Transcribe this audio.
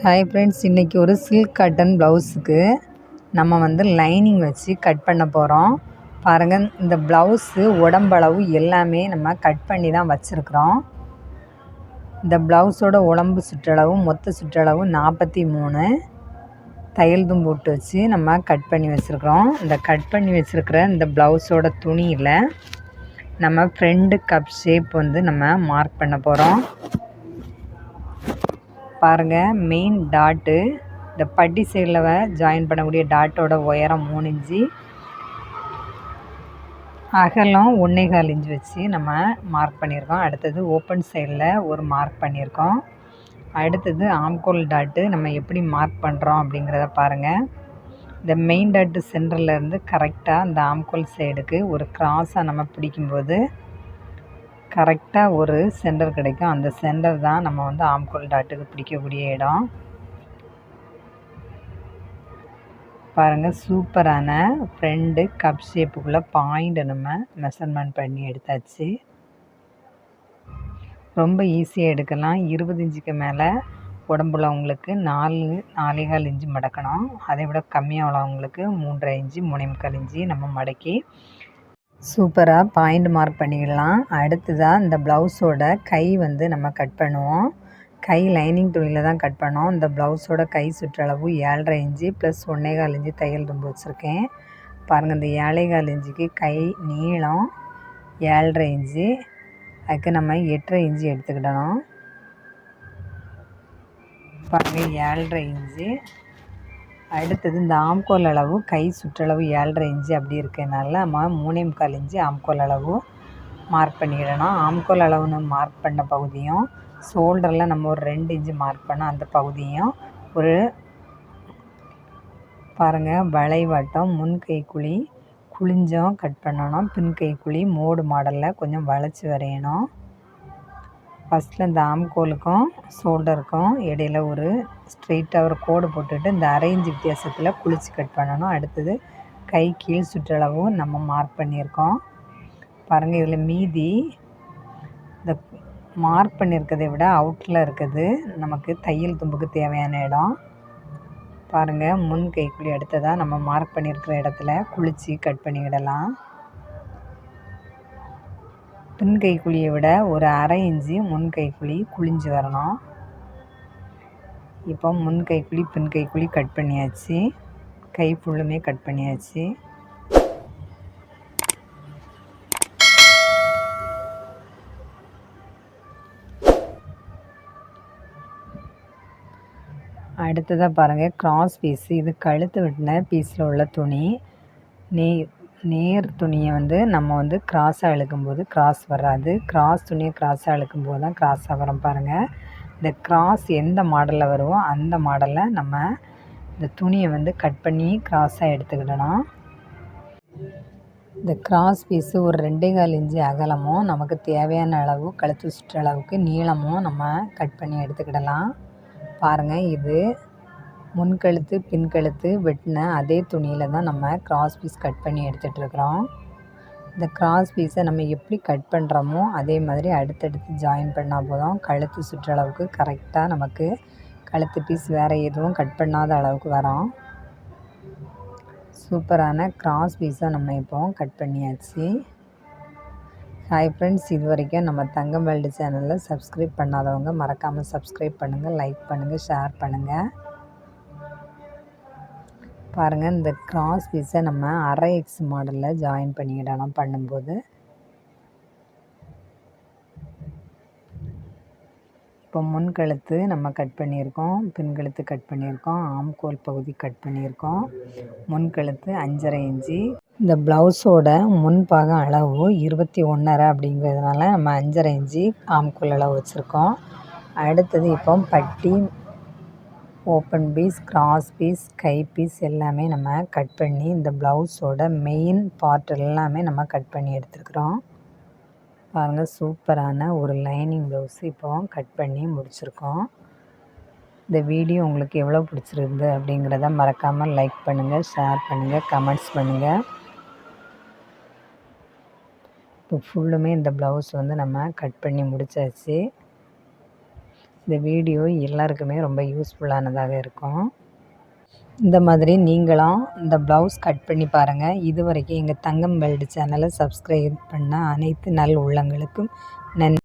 Hi friends இன்றைக்கி ஒரு silk கட்டன் ப்ளவுஸுக்கு நம்ம வந்து லைனிங் வச்சு கட் பண்ண போகிறோம் பாருங்கள் இந்த ப்ளவுஸு உடம்பளவு எல்லாமே நம்ம கட் பண்ணி தான் வச்சுருக்குறோம். இந்த ப்ளவுஸோட உடம்பு சுற்றளவு மொத்த சுற்றளவு நாற்பத்தி மூணு. தையல் தும் போட்டு வச்சு நம்ம கட் பண்ணி வச்சுருக்குறோம். இந்த கட் பண்ணி வச்சுருக்கிற இந்த ப்ளவுஸோட துணியில் நம்ம ஃப்ரெண்டு கப் ஷேப் வந்து நம்ம மார்க் பண்ண போகிறோம் பாருங்கள் மெயின் டாட்டு இந்த பட்டி சைடில் ஜாயின் பண்ணக்கூடிய டாட்டோட உயரம் மூணு இன்ச்சு. அகலம் ஒன்றேகால் இன்ச்சு வச்சு நம்ம மார்க் பண்ணியிருக்கோம். அடுத்தது ஓப்பன் சைடில் ஒரு மார்க் பண்ணியிருக்கோம். அடுத்தது ஆம்கோல் டாட்டு நம்ம எப்படி மார்க் பண்ணுறோம் அப்படிங்கிறத பாருங்கள் இந்த மெயின் டாட்டு சென்டர்லேருந்து கரெக்டாக இந்த ஆம்கோல் சைடுக்கு ஒரு கிராஸாக நம்ம பிடிக்கும்போது கரெக்டாக ஒரு சென்டர் கிடைக்கும். அந்த சென்டர் தான் நம்ம வந்து ஆம்கோல் டாட்டுக்கு பிடிக்கக்கூடிய இடம். பாருங்கள் சூப்பரான ஃப்ரெண்டு கப் ஷேப்புக்குள்ளே பாயிண்ட்டை நம்ம மெஷர்மெண்ட் பண்ணி எடுத்தாச்சு. ரொம்ப ஈஸியாக எடுக்கலாம். இருபது இன்ச்சுக்கு மேலே உங்களுக்கு நாலு நாலேகால் இன்ச்சு மடக்கணும். அதை விட கம்மியாக உள்ளவங்களுக்கு மூன்றரை இன்ச்சு மூணே முக்கால் இன்ச்சு நம்ம மடக்கி சூப்பராக பாயிண்ட் மார்க் பண்ணிடலாம். அடுத்ததாக இந்த ப்ளவுஸோட கை வந்து நம்ம கட் பண்ணுவோம். கை லைனிங் துணியில் தான் கட் பண்ணோம். இந்த ப்ளவுஸோட கை சுற்றளவு ஏழரை இன்ச்சு ப்ளஸ் ஒன்றேகால் இன்ச்சு தையல் ரொம்ப வச்சுருக்கேன். பாருங்கள் இந்த ஏழைகால் இன்ச்சுக்கு கை நீளம் ஏழரை இன்ச்சு. அதுக்கு நம்ம எட்டரை இன்ச்சு எடுத்துக்கிடணும். பாருங்கள் ஏழரை இன்ச்சு. அடுத்தது இந்த ஆம்கோல் அளவு கை சுற்றளவு ஏழரை இன்ச்சு அப்படி இருக்கனால நம்ம மூணே முக்கால் இன்ச்சு ஆம்கோல் அளவு மார்க் பண்ணிக்கிடணும் ஆம்கோல் அளவுன்னு மார்க் பண்ண பகுதியும் ஷோல்டரில் நம்ம ஒரு ரெண்டு இன்ச்சு மார்க் பண்ணோம் அந்த பகுதியும் ஒரு பாருங்கள் வளைவட்டம் முன் கைக்குழி குழிஞ்சும் கட் பண்ணணும். பின் கைக்குழி மோடு மாடலில் கொஞ்சம் வளைச்சி வரையணும். ஃபஸ்ட்டில் இந்த ஆம்கோலுக்கும் ஷோல்டருக்கும் இடையில ஒரு ஸ்ட்ரெயிட்டாக ஒரு கோடு போட்டுட்டு இந்த அரை வித்தியாசத்தில் குளிச்சு கட் பண்ணணும். அடுத்தது கை கீழ் சுற்றளவும் நம்ம மார்க் பண்ணியிருக்கோம். பாருங்கள் இதில் மீதி இந்த மார்க் பண்ணியிருக்கதை விட அவுட்டில் இருக்குது. நமக்கு தையல் தும்புக்கு தேவையான இடம். பாருங்கள் முன் கைக்குழி அடுத்ததாக நம்ம மார்க் பண்ணியிருக்கிற இடத்துல குளித்து கட் பண்ணிவிடலாம் பின் கைக்குழியை விட ஒரு அரை இன்ச்சு முன் கைக்குழி குழிஞ்சு வரணும். இப்போ முன் கைக்குழி பின் கைக்குழி கட் பண்ணியாச்சு. கை ஃபுல்லுமே கட் பண்ணியாச்சு. அடுத்ததாக பாருங்கள் கிராஸ் பீஸு இது கழுத்து விட்டின பீஸில் உள்ள துணி. நே நேர் துணியை வந்து நம்ம வந்து க்ராஸாக இழுக்கும்போது க்ராஸ் வராது. க்ராஸ் துணியை க்ராஸாக இழுக்கும்போது தான் கிராஸாக வரும் பாருங்கள் இந்த க்ராஸ் எந்த மாடலில் வருமோ அந்த மாடலில் நம்ம இந்த துணியை வந்து கட் பண்ணி க்ராஸாக எடுத்துக்கிடணும் இந்த க்ராஸ் பீஸு ஒரு ரெண்டே கால் இன்ச்சு அகலமும் நமக்கு தேவையான அளவு கழுத்து சுற்றளவுக்கு நீளமும் நம்ம கட் பண்ணி எடுத்துக்கிடலாம். பாருங்கள் இது முன்கழுத்து பின்கழுத்து வெட்டின அதே துணியில் தான் நம்ம க்ராஸ் பீஸ் கட் பண்ணி எடுத்துகிட்ருக்குறோம் இந்த க்ராஸ் பீஸை நம்ம எப்படி கட் பண்ணுறோமோ அதே மாதிரி அடுத்தடுத்து ஜாயின் பண்ணால் போதும். கழுத்து சுற்றளவுக்கு கரெக்டாக நமக்கு கழுத்து பீஸ் வேறு எதுவும் கட் பண்ணாத அளவுக்கு வரும். சூப்பரான க்ராஸ் பீஸை நம்ம இப்போ கட் பண்ணியாச்சு. ஹாய் ஃப்ரெண்ட்ஸ் இது வரைக்கும் நம்ம தங்கம் வேல்டு சேனலில் சப்ஸ்கிரைப் பண்ணாதவங்க மறக்காமல் சப்ஸ்கிரைப் பண்ணுங்கள் லைக் பண்ணுங்கள் ஷேர் பண்ணுங்கள் பாருங்கள் இந்த கிராஸ் பீஸை நம்ம அரை எக்ஸ் மாடலில் ஜாயின் பண்ணிக்கிடலாம் பண்ணும்போது. இப்போ முன் கழுத்து நம்ம கட் பண்ணியிருக்கோம் பின் கழுத்து கட் பண்ணியிருக்கோம் ஆம்கோல் பகுதி கட் பண்ணியிருக்கோம் முன் கழுத்து அஞ்சரை இன்ச்சு. இந்த ப்ளவுஸோட முன்பாகம் அளவு இருபத்தி ஒன்றரை அப்படிங்கிறதுனால நம்ம அஞ்சரை இன்ச்சு ஆம்கோல் அளவு வச்சுருக்கோம். அடுத்தது இப்போ பட்டி ஓப்பன் பீஸ் கிராஸ் பீஸ் கை பீஸ் எல்லாமே நம்ம கட் பண்ணி இந்த ப்ளவுஸோட மெயின் பார்ட் எல்லாமே நம்ம கட் பண்ணி எடுத்துருக்குறோம். பாருங்கள் சூப்பரான ஒரு லைனிங் ப்ளவுஸ் இப்போ கட் பண்ணி முடிச்சிருக்கோம். இந்த வீடியோ உங்களுக்கு எவ்வளோ பிடிச்சிருந்து அப்படிங்கிறத மறக்காமல் லைக் பண்ணுங்கள் ஷேர் பண்ணுங்கள் கமெண்ட்ஸ் பண்ணுங்கள் இப்போ ஃபுல்லுமே இந்த ப்ளவுஸ் வந்து நம்ம கட் பண்ணி முடித்தாச்சு இந்த வீடியோ எல்லாருக்குமே ரொம்ப யூஸ்ஃபுல்லானதாக இருக்கும். இந்த மாதிரி நீங்களும் இந்த ப்ளவுஸ் கட் பண்ணி பாருங்கள் இது வரைக்கும் எங்கள் தங்கம் வேர்ல்டு சேனலை சப்ஸ்கிரைப் பண்ண அனைத்து நல் உள்ளங்களுக்கும் நன்றி.